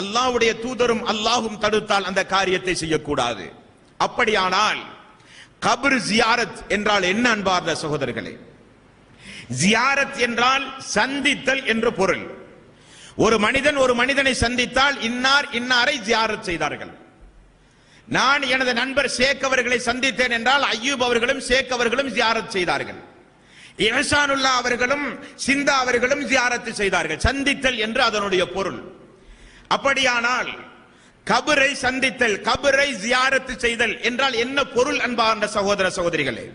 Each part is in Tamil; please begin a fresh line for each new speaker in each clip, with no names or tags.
அல்லாஹ்வுடைய தூதரும் அல்லாஹும் தடுத்தால் அந்த காரியத்தை செய்யக்கூடாது. அப்படியானால் கபர் ஜியாரத் என்றால் என்ன அன்பார்ந்த சகோதரர்களே? ஜியாரத் என்றால் சந்தித்தல் என்று பொருள். ஒரு மனிதன் ஒரு மனிதனை சந்தித்தால் இன்னார் இன்னாரை ஜியாரத் செய்தார்கள். நான் எனது நண்பர் ஷேக் அவர்களை சந்தித்தேன் என்றால் ஐயூப் அவர்களும் ஷேக் அவர்களும் ஜியாரத் செய்தார்கள். இஹசானுல்லா அவர்களும் சிந்தா அவர்களும் ஜியாரத்து செய்தார்கள். சந்தித்தல் என்று அதனுடைய பொருள். அப்படியானால் கபரை சந்தித்தல் கபரை ஜியாரத்து செய்தல் என்றால் என்ன பொருள் அன்பார்ந்த சகோதர சகோதரிகளே?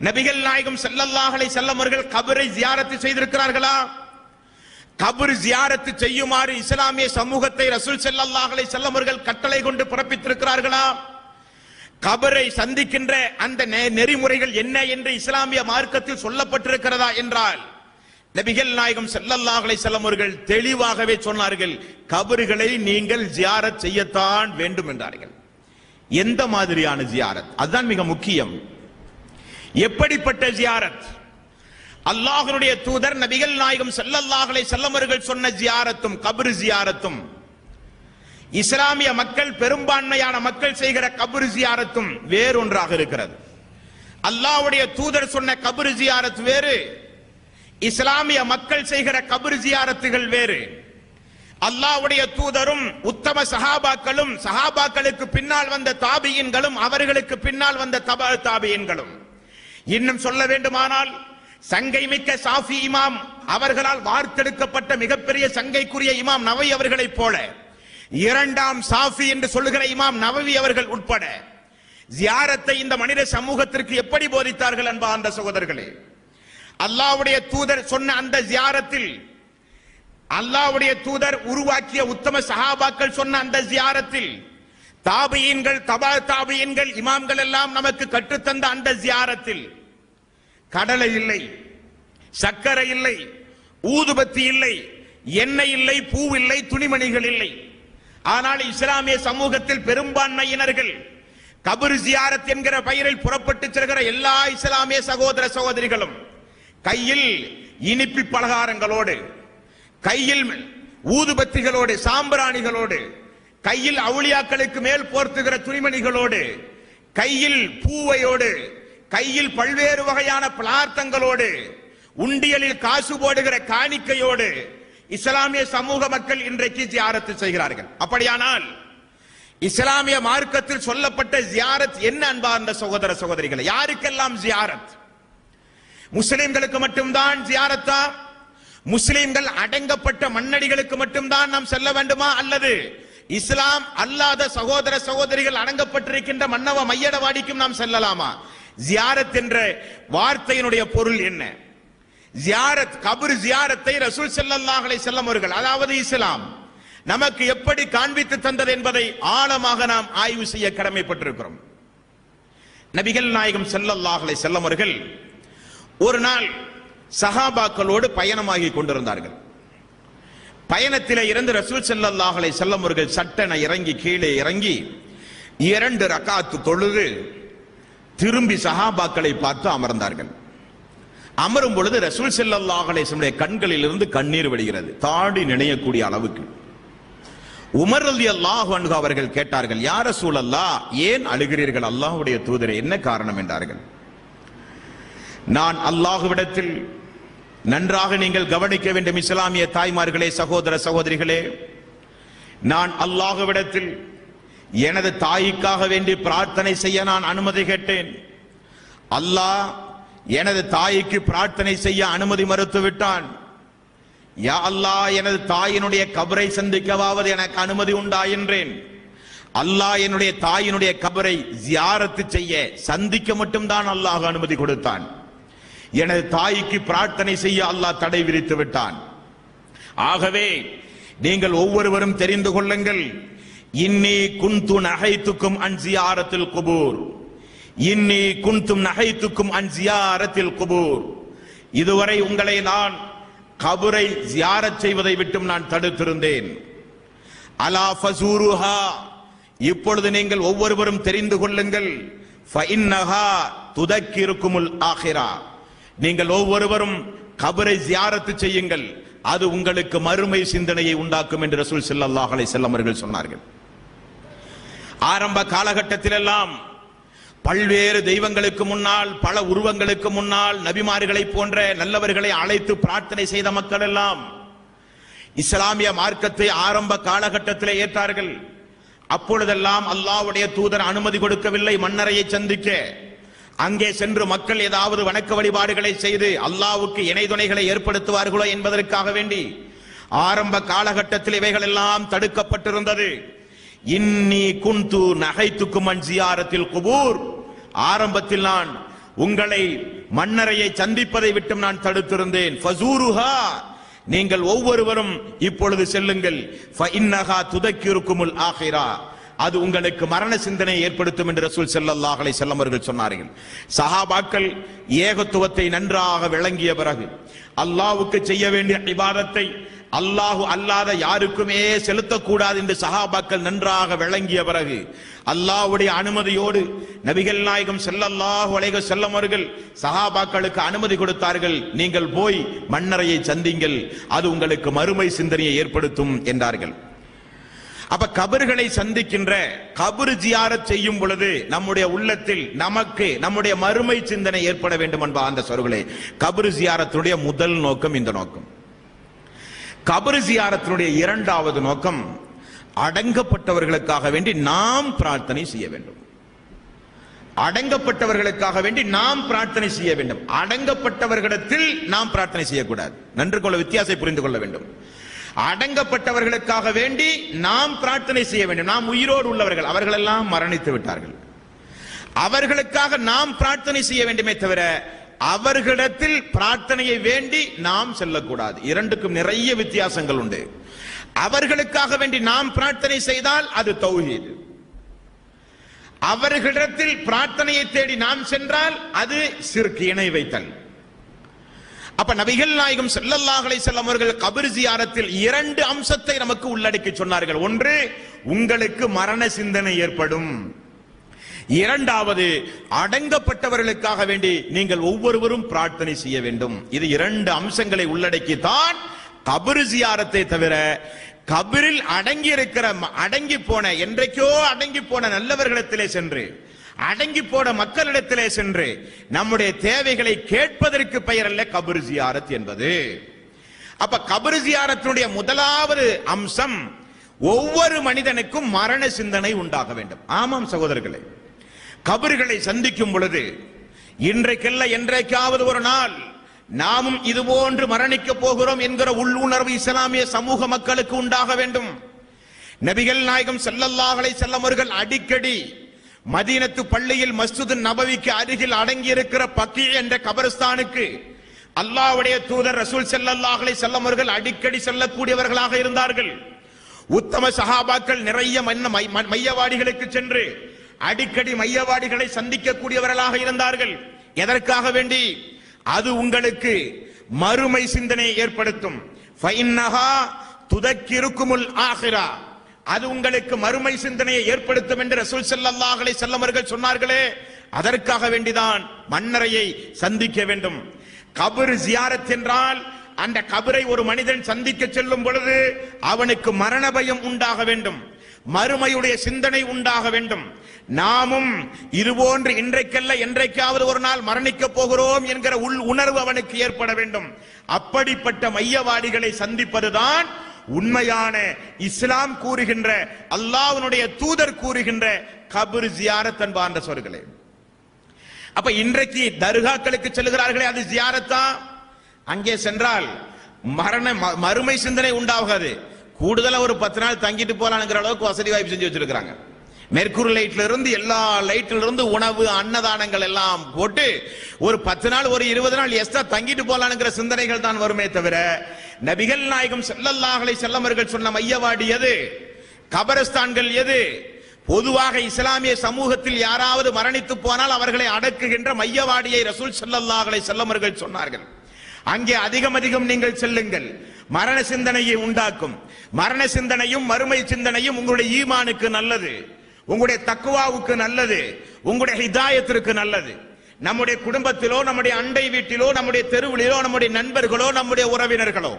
நபிகள் நாயகம் செல்லல்லாஹலை செல்லமர்கள் அவர்கள் கபரை ஜியாரத்து செய்திருக்கிறார்களா? கபர் ஜியாரத்து செய்யுமாறு இஸ்லாமிய சமூகத்தை ரசூல் செல்லல்லாஹலை செல்லமர்கள் அவர்கள் கட்டளை கொண்டு பிறப்பித்திருக்கிறார்களா? கபரை சந்திக்கின்ற அந்த நெ- நெறிமுறைகள் என்ன என்று இஸ்லாமிய மார்க்கத்தில் சொல்லப்பட்டிருக்கிறதா என்றால் நபிகள் நாயகம் செல்லல்லாஹலை செல்லமர்கள் தெளிவாகவே சொன்னார்கள் கபறுகளை நீங்கள் ஜியாரத் செய்யத்தான் வேண்டும் என்றார்கள். எந்த மாதிரியான ஜியாரத்? அதுதான் மிக முக்கியம். எப்படிப்பட்ட ஜியாரத்? அல்லாஹருடைய தூதர் நபிகள் நாயகம் செல்லல்லாஹலை செல்லமர்கள் சொன்ன ஜியாரத்தும் கபரு ஜியாரத்தும் இஸ்லாமிய மக்கள் பெரும்பான்மையான மக்கள் செய்கிற கபர் ஜியாரத்தும் வேறொன்றாக இருக்கிறது. அல்லாஹ்வுடைய தூதர் சொன்ன கபர் ஜியாரத் வேறு இஸ்லாமிய மக்கள் செய்கிற கபர் ஜியாரத்துகள் வேறு. அல்லாஹ்வுடைய தூதரும் உத்தம சஹாபாக்களும் சஹாபாக்களுக்கு பின்னால் வந்த தாபியின்களும் அவர்களுக்கு பின்னால் வந்த தபா தாபியின்களும். இன்னும் சொல்ல வேண்டுமானால் சங்கை மிக்க சாஃபி இமாம் அவர்களால் வார்த்தெடுக்கப்பட்ட மிகப்பெரிய சங்கைக்குரிய இமாம் நவை அவர்களைப் போல இரண்டாம் சாஃபி என்று சொல்லுகிற இமாம் நவவி அவர்கள் உட்பட ஜியாரத்தை இந்த மனித சமூகத்திற்கு எப்படி போதித்தார்கள் அன்பா அந்த சகோதரர்களே? அல்லாவுடைய தூதர் சொன்ன அந்த ஜியாரத்தில் அல்லாவுடைய தூதர் உருவாக்கிய உத்தம சஹாபாக்கள் சொன்ன அந்த ஜியாரத்தில் தாபியன்கள் தபா தாபியன்கள் இமாம்கள் எல்லாம் நமக்கு கற்றுத்தந்த அந்த ஜியாரத்தில் கடலை இல்லை சக்கரை இல்லை ஊதுபத்தி இல்லை எண்ணெய் இல்லை பூ இல்லை துணிமணிகள் இல்லை. ஆனால் இஸ்லாமிய சமூகத்தில் பெரும்பான்மையினர்கள் கபர் ஜியாரத் என்கிற பெயரில் புறப்பட்டு செல்கிற எல்லா இஸ்லாமிய சகோதர சகோதரிகளும் கையில் இனிப்பி பலகாரங்களோடு கையில் ஊதுபத்திகளோடு சாம்பிராணிகளோடு கையில் அவுளியாக்களுக்கு மேல் போர்த்துகிற துணிமணிகளோடு கையில் பூவையோடு கையில் பல்வேறு வகையான பலார்த்தங்களோடு உண்டியலில் காசு போடுகிற காணிக்கையோடு இஸ்லாமிய சமூக மக்கள் இன்றைக்கு ஜியாரத்து செய்கிறார்கள். அப்படியானால் இஸ்லாமிய மார்க்கத்தில் சொல்லப்பட்ட ஜியாரத் என்ன அன்பார்ந்த சகோதர சகோதரிகளை யாருக்கெல்லாம் ஜியாரத்? முஸ்லிம்களுக்கு மட்டும்தான் ஜியாரத்தா? முஸ்லிம்கள் அடங்கப்பட்ட மண்ணடிகளுக்கு மட்டும்தான் நாம் செல்ல வேண்டுமா? அல்லது இஸ்லாம் அல்லாத சகோதர சகோதரிகள் அடங்கப்பட்டிருக்கின்ற மன்னவ மையடவாடிக்கும் நாம் செல்லலாமா? ஜியாரத் என்ற வார்த்தையினுடைய பொருள் என்ன? ஜியாரத் கபர் ஜியாரத்தை ரசூல் செல்லல்லாஹலை செல்லம் அவர்கள் அதாவது இஸ்லாம் நமக்கு எப்படி காண்பித்து தந்தது என்பதை ஆழமாக நாம் ஆய்வு செய்ய கடமைப்பட்டிருக்கிறோம். நபிகள் நாயகம் செல்லல்லாஹலை செல்லம் அவர்கள் ஒரு நாள் சஹாபாக்களோடு பயணமாகி கொண்டிருந்தார்கள். பயணத்திலே இருந்து ரசூல் செல்லல்லாஹலை செல்லமுருகள் சட்டென இறங்கி கீழே இறங்கி இரண்டு ரக்காத்து தொழுது திரும்பி சஹாபாக்களை பார்த்து அமர்ந்தார்கள். அமரும் பொழுது ரசூல் செல்லல்லாஹலை கண்களில் இருந்து கண்ணீர் வடிகிறது. தாடி நினையக்கூடிய அளவுக்கு. உமர் அலி அல்லாஹ் அவர்கள் கேட்டார்கள் யார சூழல்லா ஏன் அழுகிறீர்கள்? அல்லாஹ்வுடைய தூதரே என்ன காரணம்? என்றார்கள். நான் அல்லாஹுவிடத்தில் நன்றாக நீங்கள் கவனிக்க வேண்டும் இஸ்லாமிய தாய்மார்களே சகோதர சகோதரிகளே. நான் அல்லாஹுவிடத்தில் எனது தாய்க்காக வேண்டி பிரார்த்தனை செய்ய நான் அனுமதி கேட்டேன். அல்லாஹ் எனது தாய்க்கு பிரார்த்தனை செய்ய அனுமதி மறுத்து விட்டான் யா அல்லாஹ் எனது தாயினுடைய கபரை சந்திக்கவாவது எனக்கு அனுமதி உண்டா என்றேன். அல்லாஹ் என்னுடைய தாயினுடைய கபரை ஜியாரத்து செய்ய சந்திக்க மட்டும்தான் அல்லாஹ் அனுமதி கொடுத்தான். எனது தாய்க்கு பிரார்த்தனை செய்ய அல்லாஹ் தடை விரித்து விட்டான். ஆகவே நீங்கள் ஒவ்வொருவரும் தெரிந்து கொள்ளுங்கள். இன்னி குந்து நகைத்துக்கும் அன்சியாரத்தில் குபூர். இன்னி குந்தும் நகைத்துக்கும் அன்சியாரத்தில் குபூர். இதுவரை உங்களை நான் கபுரை ஜியாரச் செய்வதை விட்டும் நான் தடுத்திருந்தேன். அலா ஃபசூருஹா. இப்பொழுது நீங்கள் ஒவ்வொருவரும் தெரிந்து கொள்ளுங்கள். ஃபஇன்னஹா துதக்கிருக்குமுல் ஆஹிரா நீங்கள் ஒவ்வொருவரும் கபரை ஜியாரத்து செய்யுங்கள். அது உங்களுக்கு மறுமை சிந்தனையை உண்டாக்கும் என்று ரசூல் ஸல்லல்லாஹு செல்லமர்கள் சொன்னார்கள். ஆரம்ப காலகட்டத்திலெல்லாம் பல்வேறு தெய்வங்களுக்கு முன்னால் பல உருவங்களுக்கு முன்னால் நபிமார்களை போன்ற நல்லவர்களை அழைத்து பிரார்த்தனை செய்த மக்கள் எல்லாம் இஸ்லாமிய மார்க்கத்தை ஆரம்ப காலகட்டத்தில் ஏற்றார்கள். அப்பொழுதெல்லாம் அல்லாவுடைய தூதர் அனுமதி கொடுக்கவில்லை மன்னரையை சந்திக்க. அங்கே சென்று மக்கள் ஏதாவது வணக்க வழிபாடுகளை செய்து அல்லாவுக்கு இணை துணைகளை ஏற்படுத்துவார்களோ என்பதற்காக வேண்டி ஆரம்ப காலகட்டத்தில் இவைகள் எல்லாம் தடுக்கப்பட்டிருந்தது. இன்னி குந்து நகைத்துக்குமன் ஜியாரத்தில் குபூர். ஆரம்பத்தில் நான் உங்களை மன்னரையை சந்திப்பதை விட்டும் நான் தடுத்திருந்தேன். ஃபசூருஹா நீங்கள் ஒவ்வொருவரும் இப்பொழுது செல்லுங்கள். ஃபஇன்னஹா துதக்கிருக்குமுல் ஆகிரா அது உங்களுக்கு மரண சிந்தனை ஏற்படுத்தும் என்று ரசூல் செல்லல்லாஹலை அலைஹி அவர்கள் சொன்னார்கள். சஹாபாக்கள் ஏகத்துவத்தை நன்றாக விளங்கிய பிறகு அல்லாவுக்கு செய்ய வேண்டிய விவாதத்தை அல்லாஹு அல்லாத யாருக்குமே செலுத்தக்கூடாது என்று சஹாபாக்கள் நன்றாக விளங்கிய பிறகு அல்லாஹ்வுடைய அனுமதியோடு நபிகள் நாயகம் செல்லல்லாஹு அலைக வஸல்லம் அவர்கள் சஹாபாக்களுக்கு அனுமதி கொடுத்தார்கள். நீங்கள் போய் மன்னரையை சந்திங்கள். அது உங்களுக்கு மறுமை சிந்தனையை ஏற்படுத்தும் என்றார்கள். அப்ப கபர்களை சந்திக்கின்ற கபர் ஜியாரத் செய்யும் பொழுது நம்முடைய உள்ளத்தில் நமக்கு நம்முடைய மறுமை சிந்தனை ஏற்பட வேண்டும் என்பா அந்த சொருகளே கபர் ஜியாரத்தினுடைய முதல் நோக்கம் இந்த நோக்கம். கபர் ஜியாரத்தினுடைய இரண்டாவது நோக்கம் அடங்கப்பட்டவர்களுக்காக வேண்டி நாம் பிரார்த்தனை செய்ய வேண்டும். அடங்கப்பட்டவர்களுக்காக வேண்டி நாம் பிரார்த்தனை செய்ய வேண்டும். அடங்கப்பட்டவர்களிடத்தில் நாம் பிரார்த்தனை செய்யக்கூடாது. நன்று கொள்ள வித்தியாசத்தை புரிந்து கொள்ள வேண்டும். அடங்கப்பட்டவர்களுக்காக வேண்டி நாம் பிரார்த்தனை செய்ய வேண்டும். நாம் உயிரோடு உள்ளவர்கள். அவர்கள் எல்லாம் மரணித்து விட்டார்கள். அவர்களுக்காக நாம் பிரார்த்தனை செய்ய வேண்டுமே தவிர அவர்களிடத்தில் பிரார்த்தனையை வேண்டி நாம் செல்லக்கூடாது. இரண்டுக்கும் நிறைய வித்தியாசங்கள் உண்டு. அவர்களுக்காக வேண்டி நாம் பிரார்த்தனை செய்தால் அது தௌஹீது. அவர்களிடத்தில் பிரார்த்தனையை தேடி நாம் சென்றால் அது சிறுக்கு இணை வைத்தல். அப்ப நபிகள் நாயகம் செல்லல்லாஹலை செல்லம் அவர்கள் கபர் ஜியாரத்தில் இரண்டு அம்சத்தை நமக்கு உள்ளடக்கி சொன்னார்கள். ஒன்று உங்களுக்கு மரண சிந்தனை ஏற்படும். இரண்டாவது அடங்கப்பட்டவர்களுக்காக வேண்டி நீங்கள் ஒவ்வொருவரும் பிரார்த்தனை செய்ய வேண்டும். இது இரண்டு அம்சங்களை உள்ளடக்கித்தான் கபர் ஜியாரத்தை தவிர கபரில் அடங்கி இருக்கிற அடங்கி போன என்றைக்கோ அடங்கி போன நல்லவர்களிடத்திலே சென்று அடங்கி போன மக்களிடத்திலே சென்று நம்முடைய தேவைகளை கேட்பதற்கு பெயர் அல்ல கபர் ஜியாரத் என்பது. அப்ப கபர் ஜியாரத்தினுடைய முதலாவது அம்சம் ஒவ்வொரு மனிதனுக்கும் மரண சிந்தனை உண்டாக வேண்டும். ஆமாம் சகோதரர்களே. கபர்களை சந்திக்கும் பொழுது இன்றைக்கல்ல என்றைக்காவது ஒரு நாள் நாமும் இது போன்று மரணிக்க போகிறோம் என்கிற உள்ளுணர்வு இஸ்லாமிய சமூக மக்களுக்கு உண்டாக வேண்டும். நபிகள் நாயகம் செல்லல்லாவலை செல்லமர்கள் அவர்கள் அடிக்கடி மதீனத்து பள்ளியில் மஸ்ஜித் நபவிக்கு அருகில் அடங்கியிருக்கிற பக்கி என்ற கபரஸ்தானுக்கு அல்லாவுடைய தூதர் ரசூல் செல்லல்லாஹலை செல்லம் அவர்கள் அடிக்கடி செல்லக்கூடியவர்களாக இருந்தார்கள். உத்தம சஹாபாக்கள் நிறைய மன்ன மை- ம- மையவாடிகளுக்கு சென்று அடிக்கடி மையவாடிகளை சந்திக்கக்கூடியவர்களாக இருந்தார்கள். எதற்காக வேண்டி? அது உங்களுக்கு மறுமை சிந்தனை ஏற்படுத்தும். துதக்கிருக்குமுல் ஆகிரா அது உங்களுக்கு மறுமை சிந்தனையை ஏற்படுத்தும் என்று ரசூல் செல்லல்லாஹலை செல்லமர்கள் சொன்னார்களே. அதற்காக வேண்டிதான் மன்னரையை சந்திக்க வேண்டும். கபர் ஜியாரத் என்றால் அந்த கபரை ஒரு மனிதன் சந்திக்க செல்லும் பொழுது அவனுக்கு மரண பயம் உண்டாக வேண்டும். மறுமையுடைய சிந்தனை உண்டாக வேண்டும். நாமும் இதுபோன்று இன்றைக்கல்ல என்றைக்காவது ஒரு நாள் மரணிக்க போகிறோம் என்கிற உள் உணர்வு அவனுக்கு ஏற்பட வேண்டும். அப்படிப்பட்ட மையவாடிகளை சந்திப்பதுதான் உண்மையான இஸ்லாம் கூறுகின்ற அல்லாஹ்வினுடைய தூதர் கூறுகின்ற கபர் ஜியாரத் அன்பார்ந்த சொற்களே அப்ப இன்றைக்கு தர்காக்களுக்கு செல்கிறார்களே அது ஜியாரத்தா? அங்கே சென்றால் மரண ம- மறுமை சிந்தனை உண்டாகாது. கூடுதலா ஒரு பத்து நாள் தங்கிட்டு போலாம்ங்கிற அளவுக்கு வசதி வாய்ப்பு செஞ்சு வச்சிருக்காங்க மெர்க்குரி லைட்ல இருந்து எல்லா லைட்ல இருந்து உணவு அன்னதானங்கள் எல்லாம் போட்டு ஒரு பத்து நாள் ஒரு இருபது நாள் எக்ஸ்ட்ரா தங்கிட்டு போலாம்ங்கிற சிந்தனைகள் தான் வருமே தவிர நபிகள் நாயகம் செல்லல்லாஹலை செல்லமர்கள் சொன்ன மையவாடி எது? கபரஸ்தான்கள் எது? பொதுவாக இஸ்லாமிய சமூகத்தில் யாராவது மரணித்து போனால் அவர்களை அடக்குகின்ற மையவாடியை ரசூல் செல்லல்லாஹலை செல்லமர்கள் சொன்னார்கள். அங்கே அதிகம் அதிகம் நீங்கள் செல்லுங்கள். மரண சிந்தனையை உண்டாக்கும். மரண சிந்தனையும் மறுமை சிந்தனையும் உங்களுடைய ஈமானுக்கு நல்லது. உங்களுடைய தக்குவாவுக்கு நல்லது. உங்களுடைய ஹிதாயத்திற்கு நல்லது. நம்முடைய குடும்பத்திலோ நம்முடைய அண்டை வீட்டிலோ நம்முடைய தெருவிலோ நம்முடைய நண்பர்களோ நம்முடைய உறவினர்களோ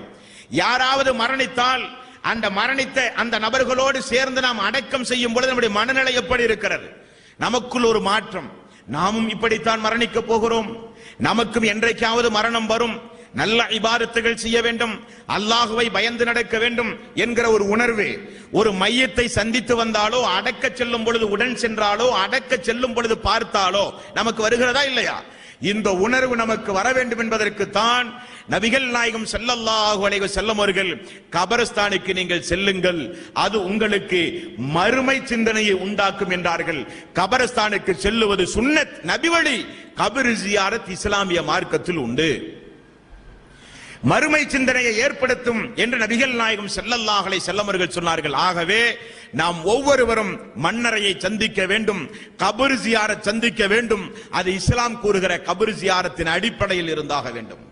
யாராவது மரணித்தால் அந்த மரணித்த அந்த நபர்களோடு சேர்ந்து நாம் அடக்கம் செய்யும் பொழுது நம்முடைய மனநிலை எப்படி இருக்கிறது? நமக்குள் ஒரு மாற்றம். நாமும் இப்படித்தான் மரணிக்க போகிறோம். நமக்கும் என்றைக்காவது மரணம் வரும். நல்ல இபாரத்துகள் செய்ய வேண்டும். அல்லாஹுவை பயந்து நடக்க வேண்டும் என்கிற ஒரு உணர்வு. ஒரு மையத்தை சந்தித்து வந்தாலோ அடக்க செல்லும் பொழுது உடன் சென்றாலோ அடக்க செல்லும் பொழுது பார்த்தாலோ நமக்கு வருகிறதா இல்லையா? இந்த உணர்வு நமக்கு வர வேண்டும் என்பதற்கு தான் நபிகள் நாயகம் செல்லல்லாஹு அலைஹி வஸல்லம் அவர்கள் கபரஸ்தானுக்கு நீங்கள் செல்லுங்கள். அது உங்களுக்கு மறுமை சிந்தனையை உண்டாக்கும் என்றார்கள். கபரஸ்தானுக்கு செல்லுவது சுன்னத் நபிவழி. வழி ஜியாரத் இஸ்லாமிய மார்க்கத்தில் உண்டு. மறுமை சிந்தனையை ஏற்படுத்தும் என்று நபிகள் நாயகம் செல்லல்லாஹலை செல்லமர்கள் சொன்னார்கள். ஆகவே நாம் ஒவ்வொருவரும் மன்னரையை சந்திக்க வேண்டும் கபர் ஜியாரத் சந்திக்க வேண்டும். அது இஸ்லாம் கூறுகிற கபர் ஜியாரத்தின் அடிப்படையில் இருந்தாக வேண்டும்.